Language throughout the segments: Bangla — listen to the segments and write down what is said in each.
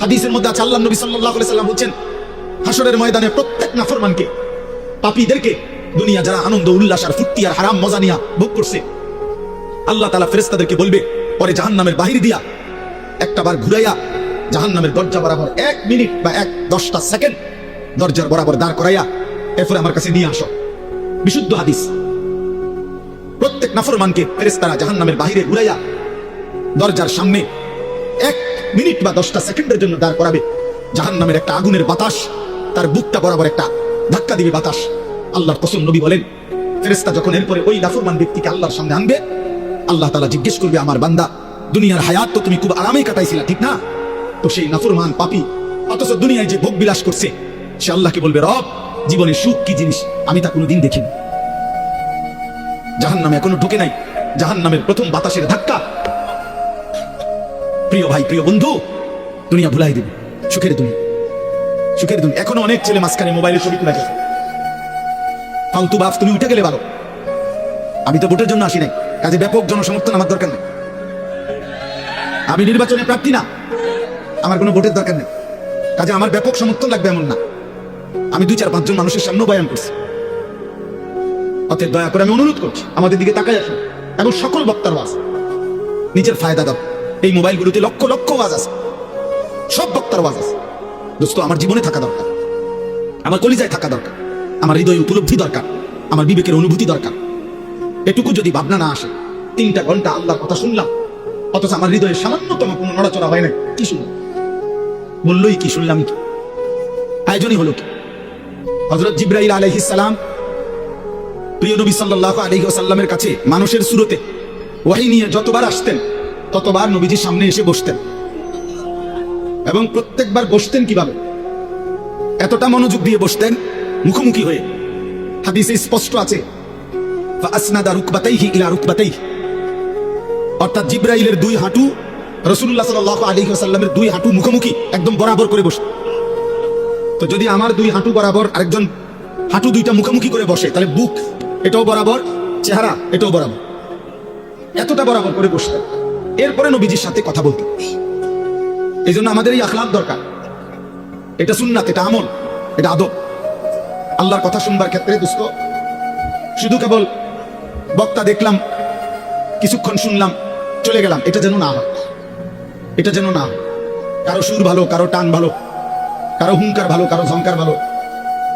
হাদিসের মধ্যে আছে আল্লাহ নবী আলাইহি সাল্লাম বলছেন হাসরের ময়দানে প্রত্যেক নাফরমানকে, পাপীদেরকে দুনিয়া যারা আনন্দ, উল্লাস আর ফুর্তি আর হারাম মজা নিয়া ভোগ করছে, আল্লাহ তাআলা ফেরেশতাদেরকে বলবে, পরে জাহান্নামের বাহির দিয়া একটা বার ঘুরাইয়া জাহান্নামের দরজা বরাবর এক মিনিট বা এক দশটা সেকেন্ড দরজার বরাবর দাঁড় করাইয়া এরপরে আমার কাছে নিয়ে আসো। বিশুদ্ধ হাদিস। প্রত্যেক নাফরমানকে ফেরেশতারা জাহান্নামের বাহিরে ঘুরাইয়া দরজার সামনে এক মিনিট বা দশটা সেকেন্ডের জন্য দাঁড় করাবে। জাহান নামের একটা আগুনের বাতাস, তার বুকটা বরাবর একটা ধাক্কা দিবে বাতাস। আল্লাহর কসম নবী বলেন ফেরেস্তা যখন এরপরে ওই নাফরমান ব্যক্তিকে আল্লাহর সামনে আনবে, আল্লাহ তালা জিজ্ঞেস করবে, আমার বান্দা, দুনিয়ার হায়াত তো তুমি খুব আরামেই কাটাইছিলা, ঠিক না? তো সেই নাফরমান পাপি, অথচ দুনিয়ায় যে ভোগ বিলাস করছে, সে আল্লাহকে বলবে, রব, জীবনের সুখ কি জিনিস? আমি তা কোনোদিন দেখিনি। জাহান নামে এখনও ঢুকে নাই। জাহান নামের প্রথম বাতাসের ধাক্কা প্রিয় ভাই, প্রিয় বন্ধু, দুনিয়া ভুলাই দিবে। সুখের দুনিয়া। সুখের দুনিয়া। এখনও অনেক ছেলে মাঝখানে মোবাইলে ছবি তুলে ফালতু বাপ, তুমি উঠে গেলে ভালো। আমি তো ভোটের জন্য আসি নাই। কাজে ব্যাপক জনসমর্থন আমার দরকার নেই। আমি নির্বাচনে প্রার্থী না। আমার কোনো ভোটের দরকার নেই। কাজে আমার ব্যাপক সমর্থন লাগবে এমন না। আমি দুই চার পাঁচজন মানুষের সামনেও বয়ান করছি। অতএব দয়া করে আমি অনুরোধ করছি, আমাদের দিকে তাকাই আসুন। এবং সকল বক্তার বাস নিজের ফায়দা দাও। এই মোবাইলগুলোতে লক্ষ লক্ষ ওয়াজ আছে। সব বক্তার ওয়াজ আছে। দোস্ত, আমার জীবনে থাকা দরকার। আমার কলিজায় থাকা দরকার। আমার হৃদয় উপলব্ধি দরকার। আমার বিবেকের অনুভূতি দরকার। এটুকু যদি ভাবনা না আসে, তিনটা ঘণ্টা আল্লাহর কথা শুনলাম, অথচ আমার হৃদয়ে সামান্যতম কোনো নড়াচড়া হয় না কি শুনলাম বললই কি, শুনলাম কি? আয়োজনই হলো কি? হজরত জিব্রাইল সালাম প্রিয় নবী আলাইহি ওয়াসাল্লামের কাছে মানুষের সুরতে ওয়াহি নিয়ে যতবার আসতেন ততবার নবীজির সামনে এসে বসতেন। এবং প্রত্যেকবার বসতেন কীভাবে? এতটা মনোযোগ দিয়ে বসতেন মুখোমুখি হয়ে। হাদিসে স্পষ্ট আছে অর্থাৎ জিব্রাইলের দুই হাঁটু, রাসূলুল্লাহ সাল্লাল্লাহু আলাইহি ওয়াসাল্লামের দুই হাঁটু মুখোমুখি, একদম বরাবর করে বসে। তো যদি আমার দুই হাঁটু বরাবর আরেকজন হাঁটু দুইটা মুখোমুখি করে বসে, তাহলে বুক এটাও বরাবর, চেহারা এটাও বরাবর। এতটা বরাবর করে বসতেন। এরপরে নবীজির সাথে কথা বলতেন এই জন্য আমাদের এই আখলাক দরকার। এটা সুন্নাত, এটা আমল, এটা আদব। আল্লাহর কথা শুনবার ক্ষেত্রে দোস্ত শুধু কেবল বক্তা দেখলাম, কিছুক্ষণ শুনলাম, চলে গেলাম, এটা যেন না এটা যেন না কারও সুর ভালো, কারও টান ভালো, কারও হুঙ্কার ভালো, কারও ঝঙ্কার ভালো,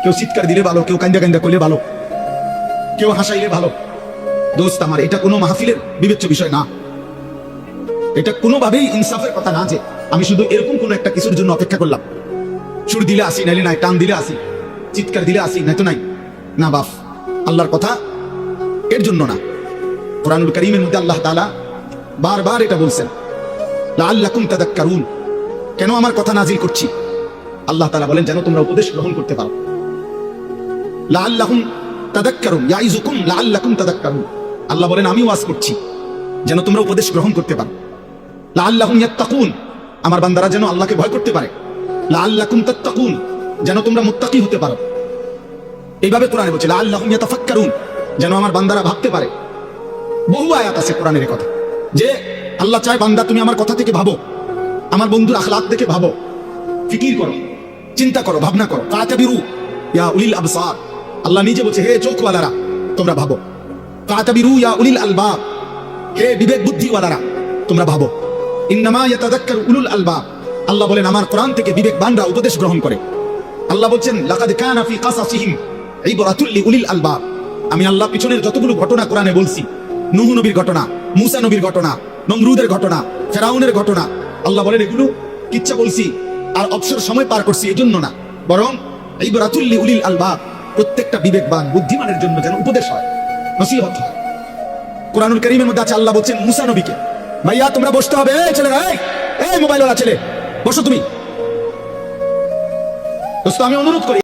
কেউ চিৎকার দিলে ভালো, কেউ কান্দা কান্দা করলে ভালো, কেউ হাসাইলে ভালো। দোস্ত আমার, এটা কোনো মাহফিলের বিবেচ্য বিষয় না। এটা কোনোভাবেই ইনসাফের কথা না যে আমি শুধু এরকম কোনো একটা কিছুর জন্য অপেক্ষা করলাম। সুর দিলে আসি, নাইলে নাই, টান দিলে আসি, চিৎকার দিলে আসি, নাই তো নাই। না বাফ আল্লাহর কথা এর জন্য না। কোরআনুল করিমের মধ্যে আল্লাহ তাআলা বারবার এটা বলছেন তাদাক্কারুন। কেন আমার কথা নাজিল করছি? আল্লাহ তালা বলেন, যেন তোমরা উপদেশ গ্রহণ করতে পারো। লাআল্লাহুম তাদাক্কারুন ইয়াইজুকুম লাআল্লাকুম তাদাক্কারুন। আল্লাহ বলেন আমি ওয়াজ করছি, যেন তোমরা উপদেশ গ্রহণ করতে পারো। লাআল্লাহুম ইয়াত্তাকুন। আমার বান্দারা যেন আল্লাহকে ভয় করতে পারে। লাআল্লাকুম তাত্তাকুন। যেন তোমরা মুত্তাকি হতে পারো। এইভাবে কোরআনে বলছে, লাআল্লাহুম ইয়াতাফাক্কারুন। যেন আমার বান্দারা ভাবতে পারে। বহু আয়াত আছে কোরআনের কথা। যে আল্লাহ চায়, বান্দা, তুমি আমার কথা থেকে ভাবো। আমার বন্ধুর আখলাক দেখে ভাবো। ফিকির করো। চিন্তা করো, ভাবনা করো। কাতাবিরু ইয়া উলিল আবসার। আল্লাহ নিজে বলছে, হে চোখওয়ালারা, তোমরা ভাবো। কাতাবিরু ইয়া উলিল আলবাব। হে বিবেক বুদ্ধিওয়ালারা, তোমরা ভাবো। ইন্নামা ইয়াতাযাক্কারু উলুল আলবাব। আল্লাহ বলেন, আমার কোরআন থেকে বিবেকবানরা উপদেশ গ্রহণ করে। আল্লাহ বলছেন, লাকাদ কানা ফি কাসাসিহিম ইবরাতুল আলবাব। আমি আল্লাহ পিছনের যতগুলো ঘটনা কোরআনে বলছি, নূহ নবীর ঘটনা, মুসা নবীর ঘটনা, নমরুদের ঘটনা, ফেরাউনের ঘটনা, আল্লাহ বলেন, এগুলো কিচ্ছা বলছি আর অবসর সময় পার করছি এজন্য না। বরং ইবরাতুল লিউলিল আলবাব প্রত্যেকটা বিবেকবান, বুদ্ধিমানের জন্য যেন উপদেশ হয়, নসিহত হয়। কোরআনুল করিমের মধ্যে আছে, আল্লাহ বলছেন, মুসা নবীকে। ভাইয়া, তোমরা বসতে হবে। এই ছেলেরা, এই এই মোবাইলওয়ালা ছেলে, বসো তুমি। দোস্ত, আমি অনুরোধ করি